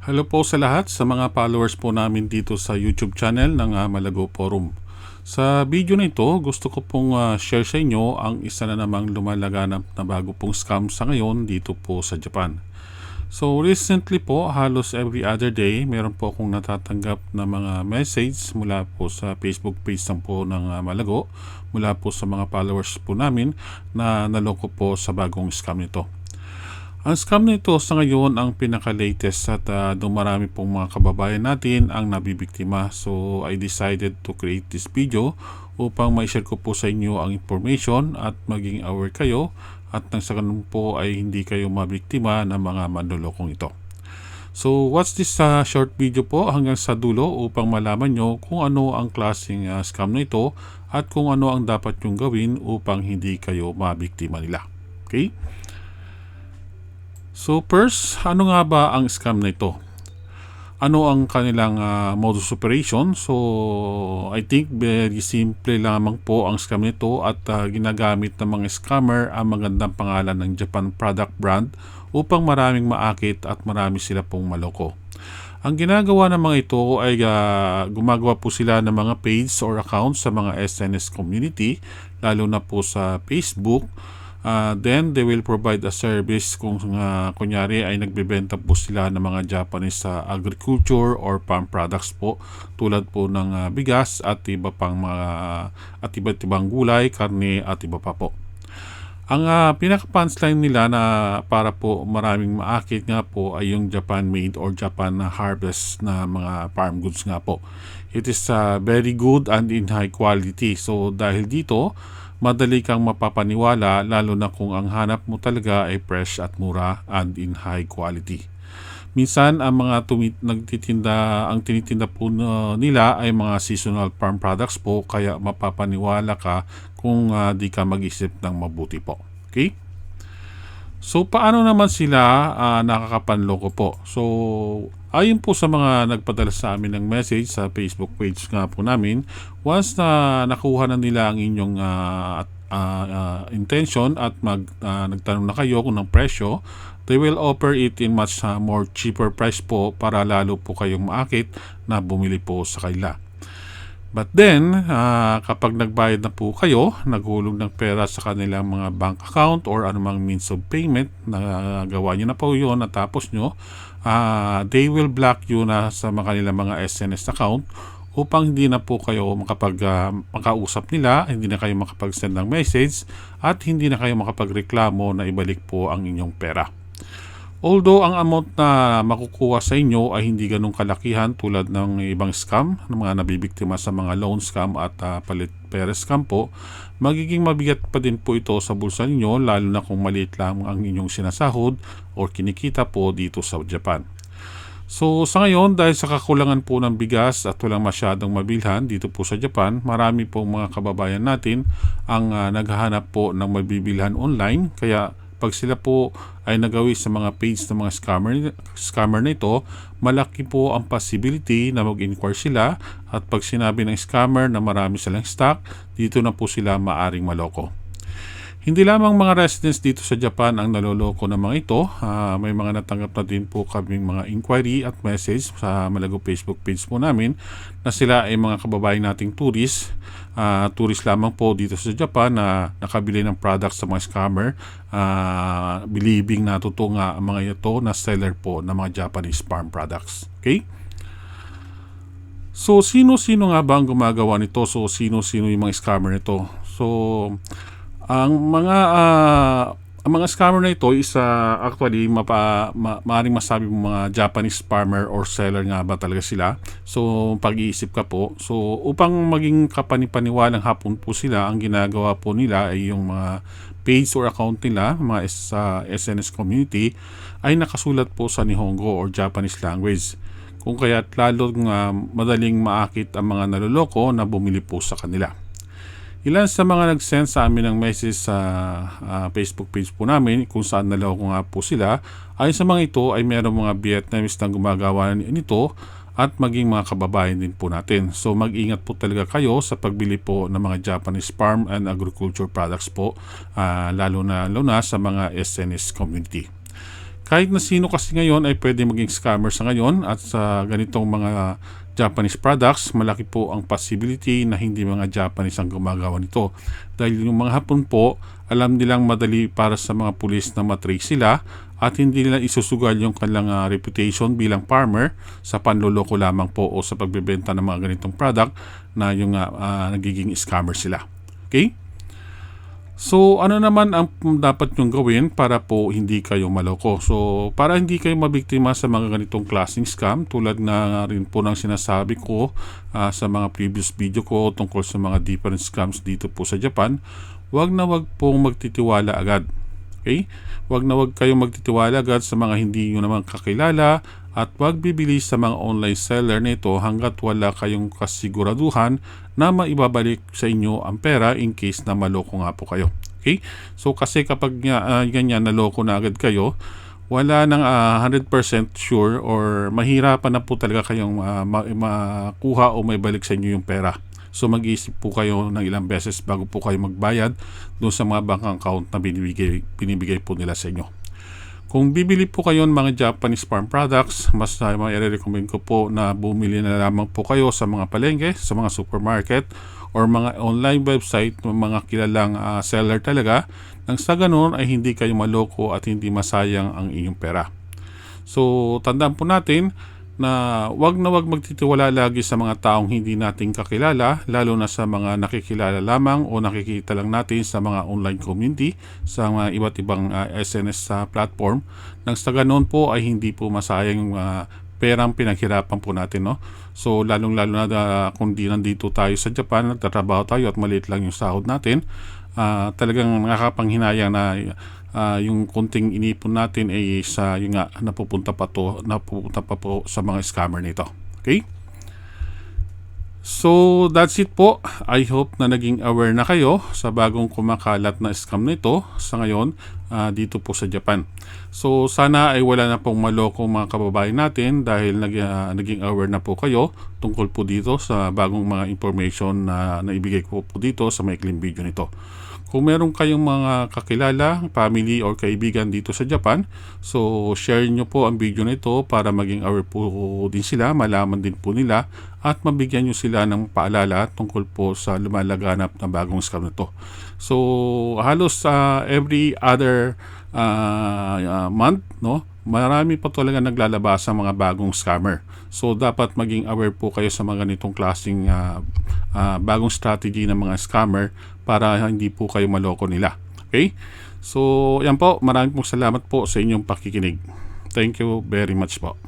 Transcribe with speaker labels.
Speaker 1: Hello po sa lahat sa mga followers po namin dito sa YouTube channel ng ah, Malago Forum. Sa video na ito, gusto ko pong ah, share sa inyo ang isa na namang lumalaganap na bago pong scam sa ngayon dito po sa Japan. So recently po, halos every other day, meron po akong natatanggap na mga message mula po sa Facebook page ng po ng ah, Malago, mula po sa mga followers po namin na naloko po sa bagong scam nito. Ang scam nito sa ngayon ang pinaka-latest at uh, dumarami pong mga kababayan natin ang nabibiktima. So I decided to create this video upang ma-share ko po sa inyo ang information at maging aware kayo at nang sa ganun po ay hindi kayo mabiktima ng mga manlolokong ito. So watch this uh, short video po hanggang sa dulo upang malaman nyo kung ano ang klaseng uh, scam na ito at kung ano ang dapat nyong gawin upang hindi kayo mabiktima nila. Okay? So first, ano nga ba ang scam na ito? Ano ang kanilang ah, modus operation? So I think very simple lamang po ang scam nito at ah, ginagamit ng mga scammer ang magandang pangalan ng Japan product brand upang maraming maakit at marami sila pong maloko. Ang ginagawa ng mga ito ay ah, gumagawa po sila ng mga page or accounts sa mga SNS community, lalo na po sa Facebook, Uh, then they will provide a service kung uh, kunyari ay nagbebenta po sila ng mga Japanese sa agriculture or farm products po tulad po ng uh, bigas at iba pang mga at iba't ibang gulay, karne at iba pa po. Ang uh, pinaka-punchline nila na para po maraming maakit nga po ay yung Japan made or Japan harvest na mga farm goods nga po. It is uh, very good and in high quality. So dahil dito, madali kang mapapaniwala lalo na kung ang hanap mo talaga ay fresh at mura and in high quality. Minsan ang mga tumit nagtitinda ang tinitinda po nila ay mga seasonal farm products po kaya mapapaniwala ka kung uh, di ka mag-isip ng mabuti po. Okay? So paano naman sila uh, nakakapanloko po? So ayon po sa mga nagpadala sa amin ng message sa Facebook page nga po namin, once na nakuha na nila ang inyong uh, uh, uh, intention at mag uh, nagtanong na kayo kung ng presyo, they will offer it in much uh, more cheaper price po para lalo po kayong maakit na bumili po sa kanila. But then, uh, kapag nagbayad na po kayo, naghulog ng pera sa kanilang mga bank account or anumang means of payment, na gawa nyo na po yun at tapos nyo, uh, they will block you na sa mga kanilang mga SNS account upang hindi na po kayo makapag uh, makausap nila, hindi na kayo makapag-send ng message at hindi na kayo makapagreklamo na ibalik po ang inyong pera. Although ang amount na makukuha sa inyo ay hindi ganong kalakihan tulad ng ibang scam, ng mga nabibiktima sa mga loan scam at uh, palit pera scam po, magiging mabigat pa din po ito sa bulsa ninyo lalo na kung maliit lang ang inyong sinasahod o kinikita po dito sa Japan. So sa ngayon dahil sa kakulangan po ng bigas at walang masyadong mabilhan dito po sa Japan, marami pong mga kababayan natin ang uh, naghahanap po ng mabibilhan online kaya pag sila po ay nagawi sa mga page ng mga scammer, scammer na ito, malaki po ang possibility na mag-inquire sila at pag sinabi ng scammer na marami silang stock, dito na po sila maaring maloko. Hindi lamang mga residents dito sa Japan ang naloloko ng mga ito. Uh, may mga natanggap na din po kaming mga inquiry at message sa Malago Facebook page po namin na sila ay mga kababayan nating tourist. Uh, tourist lamang po dito sa Japan na nakabili ng products sa mga scammer. Uh, believing na totoo nga ang mga ito na seller po ng mga Japanese farm products. Okay? So, sino-sino nga ba ang gumagawa nito? So, sino-sino yung mga scammer nito? So, ang mga uh, ang mga scammer na ito is uh, actually mapa, ma, maaaring masabi mo mga Japanese farmer or seller nga ba talaga sila. So pag-iisip ka po. So upang maging kapanipaniwalang hapon po sila, ang ginagawa po nila ay yung mga page or account nila, mga sa uh, SNS community ay nakasulat po sa Nihongo or Japanese language. Kung kaya't lalong uh, madaling maakit ang mga naloloko na bumili po sa kanila. Ilan sa mga nag-send sa amin ng message sa uh, Facebook page po namin kung saan naloko nga po sila ay sa mga ito ay mayroong mga Vietnamese na gumagawa nito at maging mga kababayan din po natin. So mag-ingat po talaga kayo sa pagbili po ng mga Japanese farm and agriculture products po uh, lalo na lalo na sa mga SNS community. Kahit na sino kasi ngayon ay pwede maging scammer sa ngayon at sa ganitong mga Japanese products, malaki po ang possibility na hindi mga Japanese ang gumagawa nito. Dahil yung mga Hapon po, alam nilang madali para sa mga pulis na matrace sila at hindi nila isusugal yung kanilang ah, reputation bilang farmer sa panloloko lamang po o sa pagbebenta ng mga ganitong product na yung ah, ah, nagiging scammer sila. Okay? So, ano naman ang dapat nyong gawin para po hindi kayo maloko? So, para hindi kayo mabiktima sa mga ganitong klaseng scam, tulad na rin po ng sinasabi ko ah, sa mga previous video ko tungkol sa mga different scams dito po sa Japan, wag na wag pong magtitiwala agad. Okay? Wag na wag kayong magtitiwala agad sa mga hindi nyo naman kakilala at wag bibili sa mga online seller nito hanggat wala kayong kasiguraduhan na maibabalik sa inyo ang pera in case na maloko nga po kayo. Okay? So kasi kapag ah, ganyan naloko na agad kayo, wala nang ah, 100% sure or mahirapan na po talaga kayong ma- makuha o may balik sa inyo yung pera. So mag-iisip po kayo ng ilang beses bago po kayo magbayad doon sa mga bank account na binibigay, binibigay po nila sa inyo. Kung bibili po kayo ng mga Japanese farm products, mas uh, recommend ko po na bumili na lamang po kayo sa mga palengke, sa mga supermarket, or mga online website ng mga kilalang ah, seller talaga nang sa ganun ay hindi kayo maloko at hindi masayang ang inyong pera. So, tandaan po natin na wag na wag magtitiwala lagi sa mga taong hindi nating kakilala, lalo na sa mga nakikilala lamang o nakikita lang natin sa mga online community, sa mga iba't ibang ah, SNS sa platform. Nang sa ganoon po ay hindi po masayang ah, perang pinaghirapan po natin. No? So, lalong-lalo na ah, kung di nandito tayo sa Japan, nagtatrabaho tayo at maliit lang yung sahod natin, ah, talagang nakakapanghinayang na ah, yung konting inipon natin ay sa yung nga napupunta pa to napupunta pa po sa mga scammer nito. Okay? So, that's it po. I hope na naging aware na kayo sa bagong kumakalat na scam nito sa ngayon ah, dito po sa Japan. So, sana ay wala na pong maloko mga kababayan natin dahil nag, ah, naging aware na po kayo tungkol po dito sa bagong mga information na naibigay ko po dito sa maikling video nito. Kung meron kayong mga kakilala, family or kaibigan dito sa Japan, so share nyo po ang video na ito para maging aware po din sila, malaman din po nila at mabigyan nyo sila ng paalala tungkol po sa lumalaganap na bagong scam na to. So halos sa every other uh, uh, month, no, marami pa talaga naglalabas ang mga bagong scammer. So dapat maging aware po kayo sa mga ganitong klaseng uh, uh, bagong strategy ng mga scammer para hindi po kayo maloko nila. Okay? So yan po, maraming pong salamat po sa inyong pakikinig. Thank you very much po.